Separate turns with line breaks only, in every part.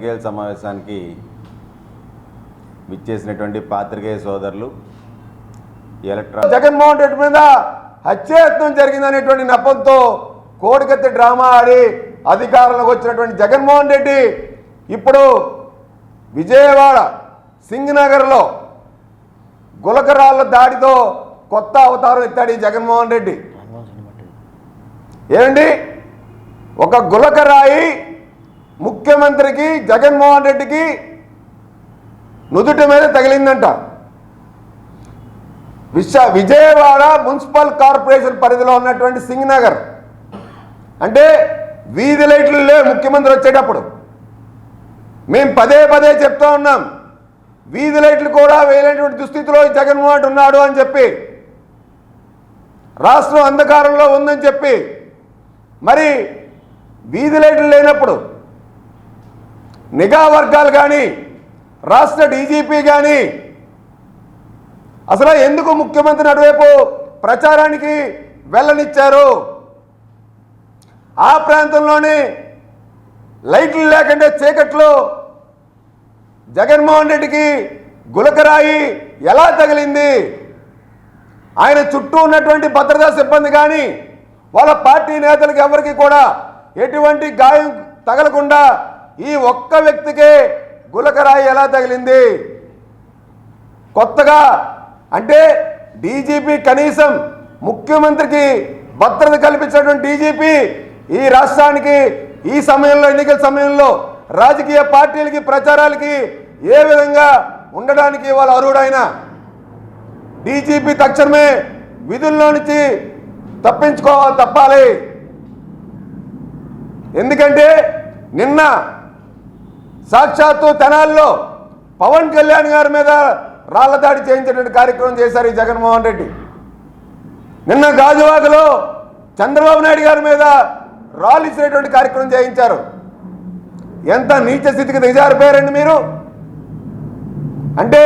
పాత్రికేయుల సమావేశానికి విచ్చేసినటువంటి పాత్రికేయ సోదరులు ఎలక్ట్రానిక్
జగన్మోహన్ రెడ్డి మీద హత్యాయత్నం జరిగిందనేటువంటి నెపంతో కోడికత్తి డ్రామా ఆడి అధికారంలోకి వచ్చినటువంటి జగన్మోహన్ రెడ్డి ఇప్పుడు విజయవాడ సింగనగర్లో గులకరాళ్ళ దాడితో కొత్త అవతారం ఎత్తాడు ఈ జగన్మోహన్ రెడ్డి. ఏమండి? ఒక గులకరాయి ముఖ్యమంత్రికి జగన్మోహన్ రెడ్డికి నుదుటి మీద తగిలిందంట. విశ విజయవాడ మున్సిపల్ కార్పొరేషన్ పరిధిలో ఉన్నటువంటి సింగ్ నగర్ అంటే వీధి లైట్లు లేవు ముఖ్యమంత్రి వచ్చేటప్పుడు. మేము పదే పదే చెప్తా ఉన్నాం. వీధి లైట్లు కూడా వేయలేనటువంటి దుస్థితిలో జగన్మోహన్ ఉన్నాడు అని చెప్పి. రాష్ట్రం అంధకారంలో ఉందని చెప్పి. మరి వీధి లైట్లు లేనప్పుడు నిఘా వర్గాలు కానీ రాష్ట్ర డీజీపీ కానీ అసలు ఎందుకు ముఖ్యమంత్రిని అటువైపు ప్రచారానికి వెళ్ళనిచ్చారు? ఆ ప్రాంతంలోనే లైట్లు లేకుండా చీకట్లో జగన్మోహన్ రెడ్డికి గులకరాయి ఎలా తగిలింది? ఆయన చుట్టూ ఉన్నటువంటి భద్రతా సిబ్బంది కానీ వాళ్ళ పార్టీ నేతలకు ఎవరికి కూడా ఎటువంటి గాయం తగలకుండా ఈ ఒక్క వ్యక్తికే గులకరాయి ఎలా తగిలింది? కొత్తగా అంటే డీజీపీ కనీసం ముఖ్యమంత్రికి భద్రత కల్పించినటువంటి డీజీపీ ఈ రాష్ట్రానికి ఈ సమయంలో ఎన్నికల సమయంలో రాజకీయ పార్టీలకి ప్రచారాలకి ఏ విధంగా ఉండడానికి వాళ్ళు అర్హుడైన డీజీపీ తక్షణమే విధుల్లో నుంచి తప్పించుకోవాలి తప్పాలి. ఎందుకంటే నిన్న సాక్షాత్తు తెనాల్లో పవన్ కళ్యాణ్ గారి మీద రాళ్ళ దాడి చేయించేటువంటి కార్యక్రమం చేశారు ఈ జగన్మోహన్ రెడ్డి. నిన్న గాజువాకలో చంద్రబాబు నాయుడు గారి మీద రాళ్ళు ఇచ్చినటువంటి కార్యక్రమం చేయించారు. ఎంత నీచ స్థితికి దిగజారిపోయారండి మీరు? అంటే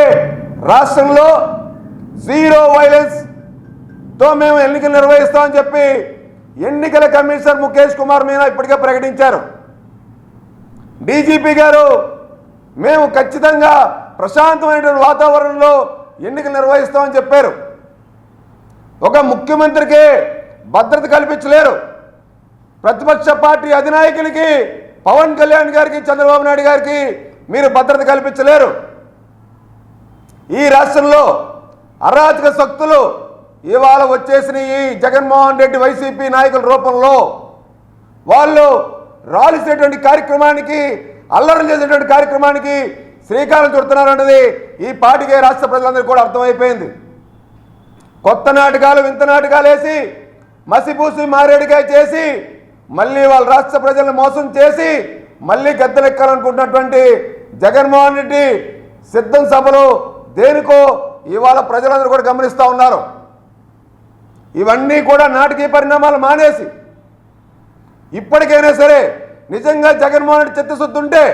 రాష్ట్రంలో జీరో వైలెన్స్తో మేము ఎన్నికలు నిర్వహిస్తామని చెప్పి ఎన్నికల కమిషనర్ ముఖేష్ కుమార్ మీనా ఇప్పటికే ప్రకటించారు. డీజీపీ గారు మేము ఖచ్చితంగా ప్రశాంతమైనటువంటి వాతావరణంలో ఎన్నికలు నిర్వహిస్తామని చెప్పారు. ఒక ముఖ్యమంత్రికి భద్రత కల్పించలేరు. ప్రతిపక్ష పార్టీ అధినాయకులకి పవన్ కళ్యాణ్ గారికి చంద్రబాబు నాయుడు గారికి మీరు భద్రత కల్పించలేరు. ఈ రాష్ట్రంలో అరాచక శక్తులు ఇవాళ వచ్చేసిన ఈ జగన్మోహన్ రెడ్డి వైసీపీ నాయకుల రూపంలో. వాళ్ళు రాలిసేటువంటి కార్యక్రమానికి అల్లరం చేసేటువంటి కార్యక్రమానికి శ్రీకారం చుడుతున్నారన్నది ఈ పాటికే రాష్ట్ర ప్రజలందరికీ కూడా అర్థమైపోయింది. కొత్త నాటకాలు వింత నాటకాలు వేసి మసిపూసి మారేడుగా చేసి మళ్ళీ వాళ్ళ రాష్ట్ర ప్రజలను మోసం చేసి మళ్ళీ గద్దెలెక్కాలనుకుంటున్నటువంటి జగన్మోహన్ రెడ్డి సిద్ధం సభలు దేనికో ఇవాళ ప్రజలందరూ కూడా గమనిస్తూ ఉన్నారు. ఇవన్నీ కూడా నాటకీయ పరిణామాలు మానేసి ఇప్పటికైనా సరే నిజంగా జగన్మోహన్ రెడ్డి చిత్తశుద్ధి ఉంటే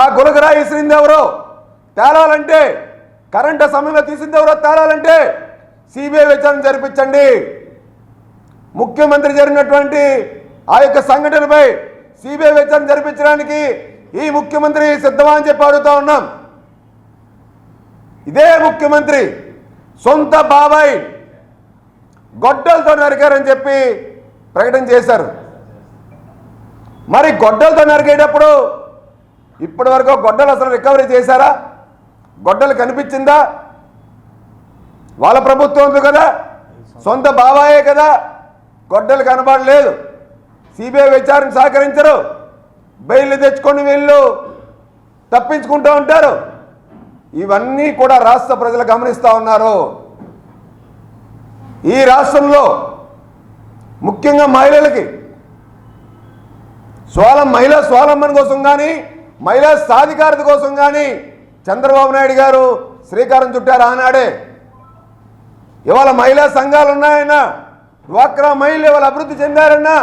ఆ గులకరాయి ఇసిరింది ఎవరో తేలాలంటే కరెంటు సమయంలో తీసింది ఎవరో తేలాలంటే సిబిఐ విచారణ జరిపించండి. ముఖ్యమంత్రి జరిగినటువంటి ఆ యొక్క సంఘటనపై సిబిఐ విచారణ జరిపించడానికి ఈ ముఖ్యమంత్రి సిద్ధమా అని చెప్పి అడుగుతా ఉన్నాం. ఇదే ముఖ్యమంత్రి సొంత బాబాయ్ గొడ్డలతో నరికారని చెప్పి ప్రకటన చేశారు. మరి గొడ్డలతో నరికేటప్పుడు ఇప్పటి వరకు గొడ్డలు అసలు రికవరీ చేశారా? గొడ్డలు కనిపించిందా? వాళ్ళ ప్రభుత్వం ఉంది కదా? సొంత బాబాయే కదా? గొడ్డలు కనబడలేదు. సిబిఐ విచారణ సహకరించరు. బెయిల్ తెచ్చుకొని వీళ్ళు తప్పించుకుంటూ ఉంటారు. ఇవన్నీ కూడా రాష్ట్ర ప్రజలు గమనిస్తూ ఉన్నారు. ఈ రాష్ట్రంలో ముఖ్యంగా మహిళలకి. స్వాలం మహిళా స్వాలంబన కోసం కానీ మహిళా సాధికారత కోసం కానీ చంద్రబాబు నాయుడు గారు శ్రీకారం చుట్టారు ఆనాడే? ఇవాళ మహిళా సంఘాలు ఉన్నాయన్నా డ్వాక్రా మహిళలు ఇవాళ అభివృద్ధి చెందారన్నా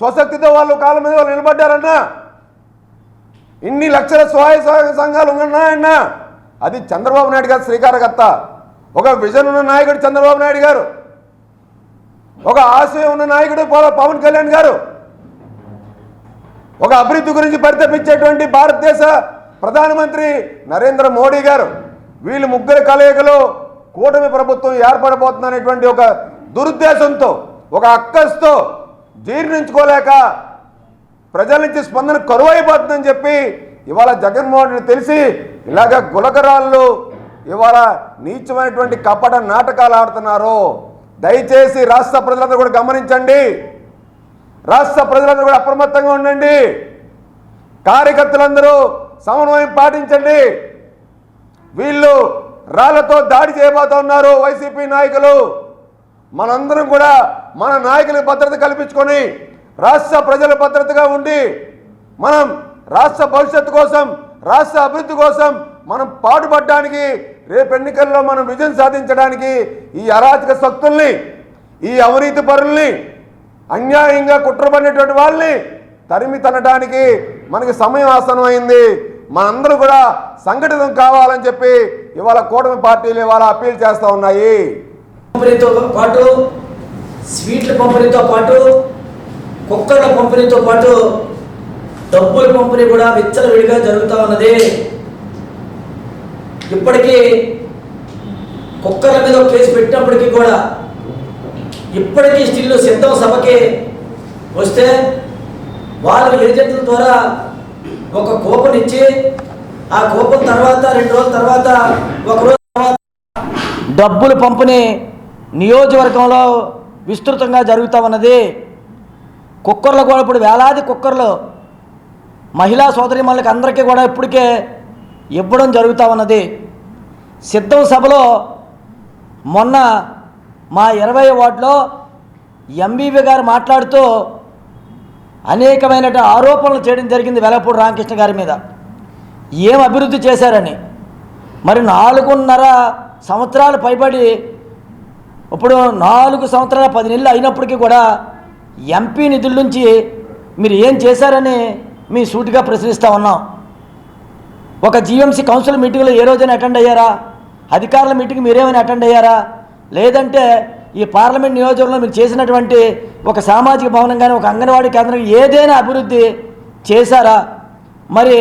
స్వశక్తితో వాళ్ళు కాళ్ళ మీద వాళ్ళు నిలబడ్డారన్నా ఇన్ని లక్షల స్వయం సహాయక సంఘాలు ఉన్నాయన్నా అది చంద్రబాబు నాయుడు గారు శ్రీకారకర్త. ఒక విజన్ ఉన్న నాయకుడు చంద్రబాబు నాయుడు గారు. ఒక ఆశయం ఉన్న నాయకుడు పవన్ కళ్యాణ్ గారు. ఒక అభివృద్ధి గురించి పరితపించేటువంటి భారతదేశ ప్రధానమంత్రి నరేంద్ర మోడీ గారు. వీళ్ళు ముగ్గురు కలయికలో కూటమి ప్రభుత్వం ఏర్పడబోతుందనేటువంటి ఒక దురుద్దేశంతో ఒక అక్కస్తో జీర్ణించుకోలేక ప్రజల నుంచి స్పందన కరువైపోతుందని చెప్పి ఇవాళ జగన్మోహన్ రెడ్డి తెలిసి ఇలాగ గులకరాళ్ళు ఇవాళ నీచమైనటువంటి కపట నాటకాలు ఆడుతున్నారు. దయచేసి రాష్ట్ర ప్రజలందరూ కూడా గమనించండి. రాష్ట్ర ప్రజలందరూ కూడా అప్రమత్తంగా ఉండండి. కార్యకర్తలందరూ సమన్వయం పాటించండి. వీళ్ళు రాళ్ళతో దాడి చేయబోతున్నారు వైసీపీ నాయకులు. మనందరం కూడా మన నాయకులకు భద్రత కల్పించుకొని రాష్ట్ర ప్రజల భద్రతగా ఉండి మనం రాష్ట్ర భవిష్యత్తు కోసం రాష్ట్ర అభివృద్ధి కోసం మనం పాటుపడడానికి రేపు ఎన్నికల్లో మనం విజయం సాధించడానికి ఈ అరాచక శక్తుల్ని ఈ అవినీతి పరుల్ని అన్యాయంగా కుట్రపడినటువంటి వాళ్ళని తరిమి తనడానికి మనకి సమయం ఆసనమైంది. మనందరూ కూడా సంఘటితం కావాలని చెప్పి ఇవాళ కూటమి పార్టీలు ఇవాళ అప్పీల్ చేస్తూ ఉన్నాయి.
పంపిణీతో పాటు స్వీట్ల పంపిణీతో పాటు కుక్కర్ల పంపిణీతో పాటు డబ్బుల పంపిణీ కూడా విచ్చలవిడిగా జరుగుతూ ఉన్నది. ఇప్పటికీ కుక్కర్ల మీద ఒక కేసు పెట్టినప్పటికీ కూడా ఇప్పటికీ స్టిల్ సిద్ధం సభకి వస్తే వాళ్ళు ఏజెంట్ల ద్వారా ఒక కూపన్ ఇచ్చి ఆ కూపన్ తర్వాత రెండు రోజుల తర్వాత ఒక రోజు తర్వాత డబ్బులు పంపిణీ నియోజకవర్గంలో విస్తృతంగా జరుగుతూ ఉన్నది. కుక్కర్లు కూడా ఇప్పుడు వేలాది కుక్కర్లు మహిళా సోదరిమణులకి అందరికీ కూడా ఇప్పటికే ఇవ్వడం జరుగుతూ ఉన్నది. సిద్ధం సభలో మొన్న మా ఇరవై వార్డులో ఎంబీబీ గారు మాట్లాడుతూ అనేకమైన ఆరోపణలు చేయడం జరిగింది వెలపూడి రామకృష్ణ గారి మీద. ఏం అభివృద్ధి చేశారని. మరి నాలుగున్నర సంవత్సరాలు పైబడి ఇప్పుడు నాలుగు సంవత్సరాల పది నెలలు అయినప్పటికీ కూడా ఎంపీ నిధుల నుంచి మీరు ఏం చేశారని మీ సూటిగా ప్రశ్నిస్తూ ఉన్నాం. ఒక జీఎంసీ కౌన్సిల్ మీటింగ్లో ఏ రోజైనా అటెండ్ అయ్యారా? అధికారుల మీటింగ్ మీరేమైనా అటెండ్ అయ్యారా? లేదంటే ఈ పార్లమెంట్ నియోజకవర్గంలో మీరు చేసినటువంటి ఒక సామాజిక భవనం కానీ ఒక అంగన్వాడీ కేంద్రం ఏదైనా అభివృద్ధి చేశారా? మరి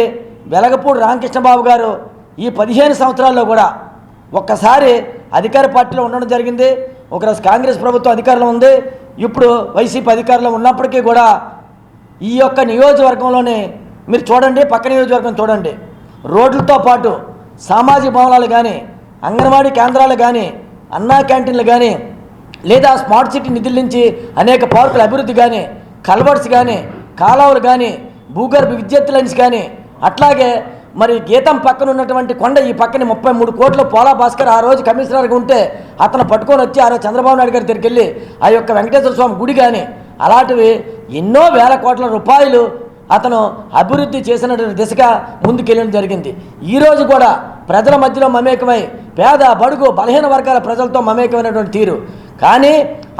వెలగపూడి రామకృష్ణబాబు గారు ఈ పదిహేను సంవత్సరాల్లో కూడా ఒక్కసారి అధికార పార్టీలో ఉండడం జరిగింది. ఒకరోజు కాంగ్రెస్ ప్రభుత్వం అధికారంలో ఉంది. ఇప్పుడు వైసీపీ అధికారంలో ఉన్నప్పటికీ కూడా ఈ యొక్క నియోజకవర్గంలోనే మీరు చూడండి పక్క నియోజకవర్గం చూడండి. రోడ్లతో పాటు సామాజిక భవనాలు కానీ అంగన్వాడీ కేంద్రాలు కానీ అన్నా క్యాంటీన్లు కానీ లేదా స్మార్ట్ సిటీ నిధుల నుంచి అనేక పార్కుల అభివృద్ధి కానీ కల్వర్ట్స్ కానీ కాలువలు కానీ భూగర్భ విద్యుత్ లైన్స్ కానీ అట్లాగే మరి గీతం పక్కన ఉన్నటువంటి కొండ ఈ పక్కన ముప్పై మూడు కోట్ల పోలా భాస్కర్ ఆ రోజు కమిషనర్గా ఉంటే అతను పట్టుకొని వచ్చి ఆ రోజు చంద్రబాబు నాయుడు గారి దగ్గరికి వెళ్ళి ఆ యొక్క వెంకటేశ్వర స్వామి గుడి కానీ అలాంటివి ఎన్నో వేల కోట్ల రూపాయలు అతను అభివృద్ధి చేసినటువంటి దిశగా ముందుకెళ్ళడం జరిగింది. ఈరోజు కూడా ప్రజల మధ్యలో మమేకమై పేద బడుగు బలహీన వర్గాల ప్రజలతో మమేకమైనటువంటి తీరు. కానీ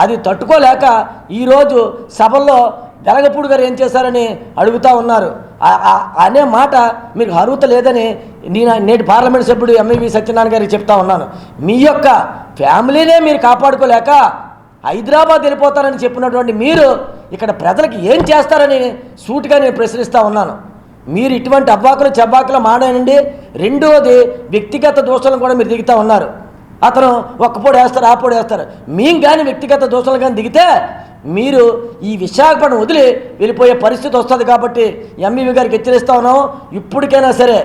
అది తట్టుకోలేక ఈరోజు సభల్లో వెలగపూడి గారు ఏం చేశారని అడుగుతా ఉన్నారు. అనే మాట మీకు అర్హత లేదని నేను నేటి పార్లమెంట్ సభ్యుడు ఎంఈవి సత్యనారాయణ గారికి చెప్తా ఉన్నాను. మీ యొక్క ఫ్యామిలీనే మీరు కాపాడుకోలేక హైదరాబాద్ వెళ్ళిపోతారని చెప్పినటువంటి మీరు ఇక్కడ ప్రజలకు ఏం చేస్తారని సూటిగా నేను ప్రశ్నిస్తూ ఉన్నాను. మీరు ఇటువంటి అవ్వాకులు చెబ్బాకులు మాడనండి రెండవది వ్యక్తిగత దోషాలను కూడా మీరు దిగుతూ ఉన్నారు. అతను ఒక్కపొడి వేస్తారు ఆపొడి వేస్తారు. మేము కానీ వ్యక్తిగత దోషాలు కానీ దిగితే మీరు ఈ విశాఖపట్నం వదిలి వెళ్ళిపోయే పరిస్థితి వస్తుంది కాబట్టి ఎంఈవి గారికి హెచ్చరిస్తా ఉన్నాం. ఇప్పటికైనా సరే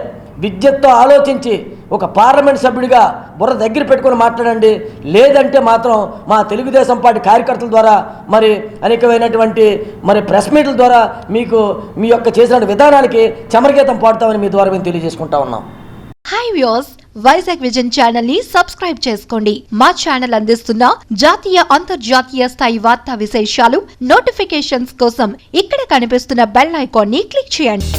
విద్యతో ఆలోచించి ఒక పార్లమెంట్ సభ్యుడిగా బుర్ర దగ్గర పెట్టుకొని మాట్లాడండి. లేదంటే మాత్రం మా తెలుగుదేశం పార్టీ కార్యకర్తల ద్వారా మరి అనేకమైనటువంటి మరి ప్రెస్ మీట్ల ద్వారా మీకు మీ యొక్క చేసిన విధానానికి చమరగీతం పాడుతామని మీ ద్వారా మేము తెలియజేసుకుంటా ఉన్నాం.
హై వ్యూస్ వైజాగ్ విజన్ ఛానల్ని సబ్స్క్రైబ్ చేసుకోండి. మా ఛానల్ అందిస్తున్న జాతీయ అంతర్జాతీయ స్థాయి వార్తా విశేషాలు నోటిఫికేషన్స్ కోసం ఇక్కడ కనిపిస్తున్న బెల్ ఐకాన్ని క్లిక్ చేయండి.